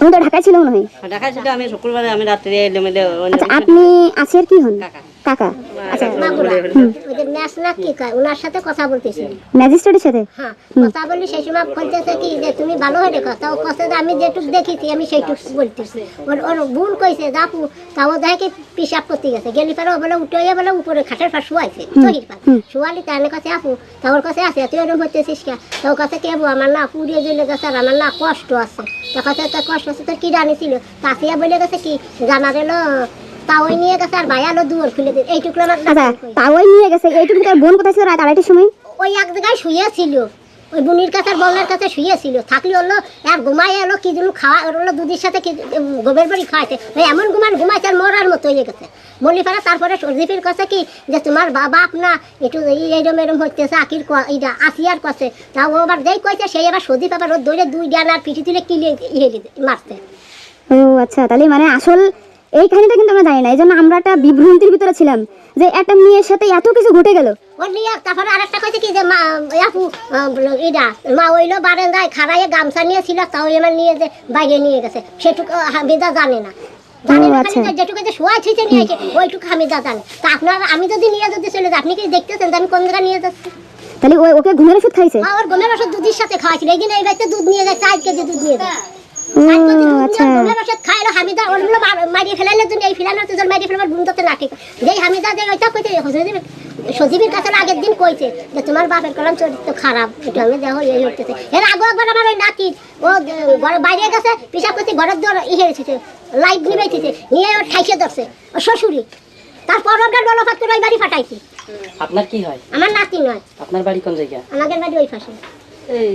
উনি তো ঢাকায় ছিল মনে হয়। ঢাকায় ছিল আমি শুক্রবারে আমি রাত্রে এলে আচ্ছা আপনি আছেন কি হন? কাকা। কাকা আচ্ছা মাগুরা ওই যে ম্যাচ না কি কয়? ওনার সাথে কথা বলতেছি। ম্যাজিস্ট্রেটের সাথে? হ্যাঁ কথা বলি সেই সময় বলতেছে কি যে তুমি ভালো হয়ে রেখো তাও কথা আমি যেটুক দেখেছি আমি সেইটুক বলতেছি। ওর ওর বোন কইছে যাপু তাও দেখে পিসাব করতে গেছে। গেলি পরে বলে উঠে বলে উপরে খাটের পাশ শুয়াইছে পাশ শুয়ালি তার কাছে আপু তা ওর কাছে আছে তুই ওরকম কে? কাছে কেবো আমার না পুড়িয়ে গেছে আর আমার না কষ্ট আছে। তো কাছে কষ্ট আছে তোর কি জানিছিল তাসিয়া বলে গেছে কি জানা গেল তাও নিয়ে গেছে আর ভাই আলো দুয়ার খুলে দিল এইটুকু আমার আচ্ছা তাওই নিয়ে গেছে এইটুকু তার বোন কোথায় ছিল রাত আড়াইটার সময়? ওই এক জায়গায় শুয়েছিল ওই বুনির কাছে আর বলনার কাছে শুয়েছিল থাকলে হলো আর ঘুমাই এলো কি যেন খাওয়া হলো দুধের সাথে কি গোবের বাড়ি খাওয়াইছে। ওই এমন ঘুমান ঘুমাইছে আর মরার মতো হয়ে গেছে। বলি তারপরে সর্জিফির কাছে কি যে তোমার বাবা আপনা একটু এই এরম হইতেছে আকির এইটা আসিয়ার কাছে তা ও আবার যেই কইছে সেই আবার সর্জিফ আবার ওর দৌড়ে দুই ডান আর পিঠি তুলে কিলে ইয়ে মারতে ও আচ্ছা তাহলে মানে আসল এই কাহিনীটা কিন্তু আমরা জানি না এই জন্য আমরা একটা বিভ্রান্তির ভিতরে ছিলাম যে একটা মেয়ের সাথে এত কিছু ঘটে গেল। তারপরে আরেকটা কইছে কি যে মা আপু ইডা মা ওইলো বারান্দায় খাড়াইয়ে গামছা নিয়েছিল তাও এবার নিয়ে যে বাইরে নিয়ে গেছে। সেটুকু হামিদা জানে না। জানে না আচ্ছা। খালি যে যেটুকু যে শোয়া ছিঁচে নিয়েছে ওইটুকু হামিদা জানে। তা আপনার আমি যদি নিয়ে যদি চলে যাই আপনি কি দেখতেছেন আমি কোন জায়গায় নিয়ে যাচ্ছি? তাহলে ওকে ঘুমের ওষুধ খাইছে? ওর গমের ওষুধ দুধের সাথে খাওয়াছিল এই দিন এই বাড়িতে দুধ নিয়ে যায় চার কেজি দুধ নিয়ে যায় আচ্ছা। নিয়ে খাইলো হামিদা ওরগুলো মারিয়ে ফেলাইলে জন্য এই ফেলানোর জন্য মারিয়ে ফেলাবার বুনতে না ঠিক যেই হামিদা যে ওইটা কইতে সজীব সজীবের কাছে আগের দিন কইছে যে তোমার বাপের কলম চরিত্র খারাপ এটা আমি দেখো এই হইতেছে। এর আগে একবার আমার ওই নাতি ও বাইরে গেছে পিসাব করতে ঘরের দর ইয়ে হয়েছে লাইট নিবেছে নিয়ে ওর ঠাইসে ধরছে ও শ্বশুরি তারপর ওটা ডলফাত করে ওই বাড়ি ফাটাইছি আপনার কি হয়? আমার নাতি নয় আপনার বাড়ি কোন জায়গা আমাদের বাড়ি ওই পাশে এই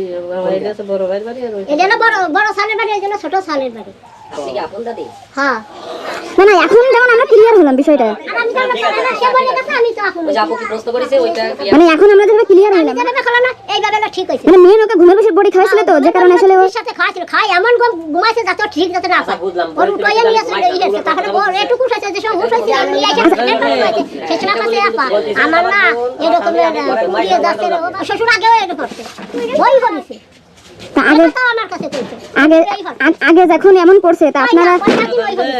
এটা বড় ভাইয়ের বাড়ি আর জন্য বড় বড় সালের বাড়ি এই জন্য ছোট সালের বাড়ি। হ্যাঁ। না না এখন যেমন আমরা ক্লিয়ার হলাম বিষয়টা। মানে এখন আমরা যেভাবে ক্লিয়ার হলাম। মানে মেয়ে ওকে ঘুমের বসে বডি খাওয়াইছিল তো যে কারণে আসলে সাথে খাওয়াছিল খাই এমন গম ঘুমাইছে যাতে ঠিক যাতে না পায় বুঝলাম। ওর উঠাইয়া নিয়ে আসলে এই হয়েছে তাহলে ওর এটুকু হয়েছে যে সব হুশ আমি নিয়ে এসে এটুকু হয়েছে সে আপা আমার না এরকমের পুড়িয়ে যাচ্ছে শ্বশুর আগেও এরকম বলেছে আগে তাও আমার কাছে কইছে আগে আগে যখন এমন করছে তা আপনারা মনে মনে ওই জন্য।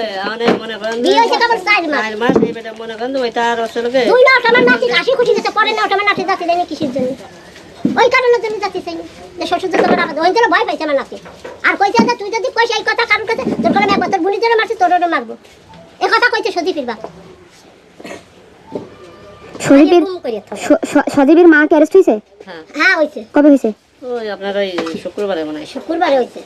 যাচ্ছি সেই যে শ্বশুর তোমার ওই জন্য ভয় পাইছে আমার নাতি। আর কইছে যে তুই যদি কইস এই কথা কারোর কাছে তোর করে একবার তোর বুনি জন্য মারছি তোরও মারবো। এ কথা কইছে ফিরবা সজীবের সজীবের মা কি অ্যারেস্ট হয়েছে হ্যাঁ। হ্যাঁ কবে হয়েছে ওই আপনার ওই শুক্রবারে মনে হয়। শুক্রবারে হইছে।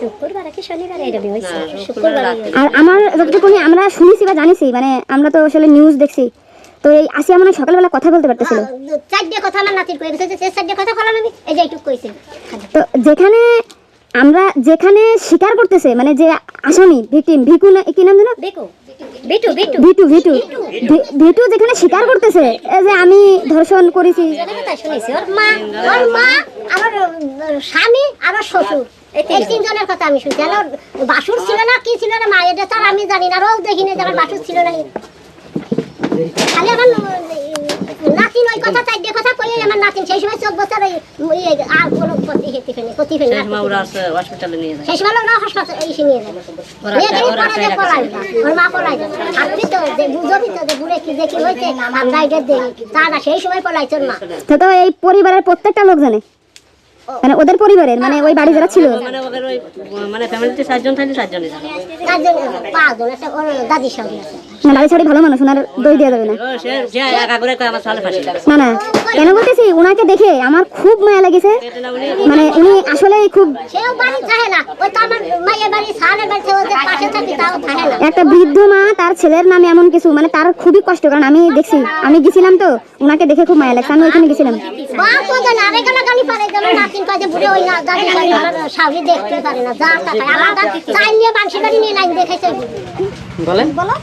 শুক্রবারে কি শনিবারে? এরকম হইছে। না, শুক্রবার শুক্রবারে রাতে। আর আমার যতটুকুনি আমরা শুনেছি বা জানিছি মানে আমরা তো আসলে নিউজ দেখছি। তো এই আসিয়া মনে সকালবেলা কথা বলতে পারতেছিল। চারটে কথা আমার নাতির কয়ে গেছে যে চারটে কথা বললাম আমি। এই যে এইটুক কইছে। তো যেখানে আমরা যেখানে স্বীকার করতেছে মানে যে আসামি ভিকটিম ভিকু না কি নাম বিটু ভিটু ভিটু। ভিটু যেখানে স্বীকার করতেছে এই যে আমি ধর্ষণ করেছি। শুনেছি। ওর মা ওর মা আমার স্বামী আর ওর শ্বশুর। এই তিনজনের কথা আমি শুনছি। আর বাসুর ছিল না কি ছিল না মা এটা আমি জানি না। রোগ দেখিনি যে আমার বাসুর ছিল না খালি আমার নাতিন ওই কথা চারটে কথা কইলে আমার নাতিন সেই সময় চোখ বছর ওই আর কোনো ক্ষতি হেতে ফেলে ক্ষতি ফেলে সেই সময় ওরা হসপিটালে নিয়ে যায়। সেই সময় ওরা হাসপাতাল এসে নিয়ে যায়। নিয়ে গেলে পরে যে পলাই ওর মা পলাই আপনি তো যে বুঝবি তো যে বুড়ে কি দেখি আমরা এটা দেই তা না সেই সময় পলাইছে ওর মা। তো তো এই পরিবারের প্রত্যেকটা লোক জানে। মানে ওদের পরিবারের মানে ওই বাড়ি যারা ছিল। মানে ওদের ওই মানে ফ্যামিলিতে চারজন পাঁচজন আছে ওর সঙ্গে আছে। না বাড়ি ছাড়ি ভালো মানুষ ওনার দই দেওয়া যাবে না। ও, সে সে একা করে কয় আমার সালে ফাঁসি না না কেন বলতেছি ওনাকে দেখে আমার খুব মায়া লেগেছে। না মানে উনি আসলেই খুব সেও বাড়ি থাকে না ওই তো আমার মায়ের বাড়ি ওদের পাশে থাকি তাও থাকে না। একটা বৃদ্ধ মা তার ছেলের নামে এমন কিছু মানে তার খুবই কষ্ট কারণ আমি দেখছি আমি গেছিলাম তো ওনাকে দেখে খুব মায়া লাগছে আমি ওইখানে গেছিলাম। বা তো জানে আরে গালা গালি পারে নাতিন কয় যে বুড়ে ওই না দাদি কয় আমার দেখতে পারে না যা তা খায়। চাই নিয়ে বাংশি বাড়ি নিয়ে লাইন দেখেছে বলেন। বলো।